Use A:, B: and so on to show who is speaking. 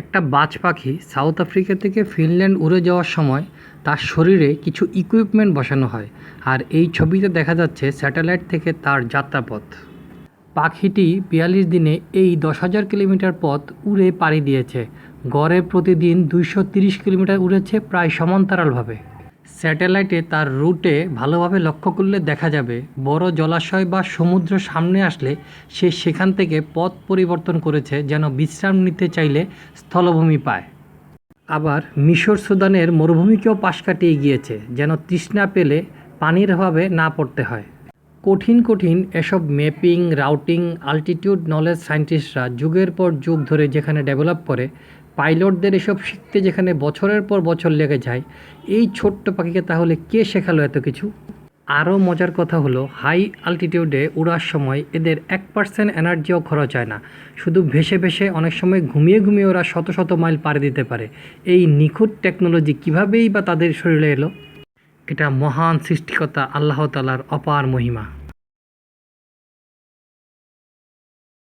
A: একটা বাজ পাখি সাউথ আফ্রিকা থেকে ফিনল্যান্ড উড়ে যাওয়ার সময় তার শরীরে কিছু ইকুইপমেন্ট বসানো হয়। আর এই ছবিতে দেখা যাচ্ছে স্যাটেলাইট থেকে তার যাত্রাপথ। পাখিটি বিয়াল্লিশ দিনে এই দশ হাজার কিলোমিটার পথ উড়ে পাড়ি দিয়েছে। গড়ে প্রতিদিন দুইশো তিরিশ কিলোমিটার উড়েছে প্রায় সমান্তরালভাবে। স্যাটেলাইটে তার রুটে ভালোভাবে লক্ষ্য করলে দেখা যাবে বড় জলাশয় বা সমুদ্র সামনে আসলে সে সেখান থেকে পথ পরিবর্তন করেছে যেন বিশ্রাম নিতে চাইলে স্থলভূমি পায়। আবার মিশর সুদানের মরুভূমিকেও পাশ কাটিয়ে গিয়েছে যেন তৃষ্ণা পেলে পানির অভাবে না পড়তে হয়। কঠিন কঠিন এসব ম্যাপিং, রাউটিং আলটিটিউড নলেজ সায়েন্টিস্টরা যুগের পর যুগ ধরে যেখানে ডেভেলপ করে পাইলটদের এসব শিখতে যেখানে বছরের পর বছর লেগে যায়, এই ছোট্ট পাখিকে তাহলে কে শেখালো এত কিছু? আরও মজার কথা হলো হাই আলটিটিউডে উড়ার সময় এদের এক পার্সেন্ট এনার্জিও খরচ হয় না। শুধু ভেসে ভেসে অনেক সময় ঘুমিয়ে ঘুমিয়ে ওরা শত শত মাইল পাড়ি দিতে পারে। এই নিখুঁত টেকনোলজি কীভাবেই বা তাদের শরীরে এলো? এটা মহান সৃষ্টিকতা আল্লাহ তালার অপার মহিমা।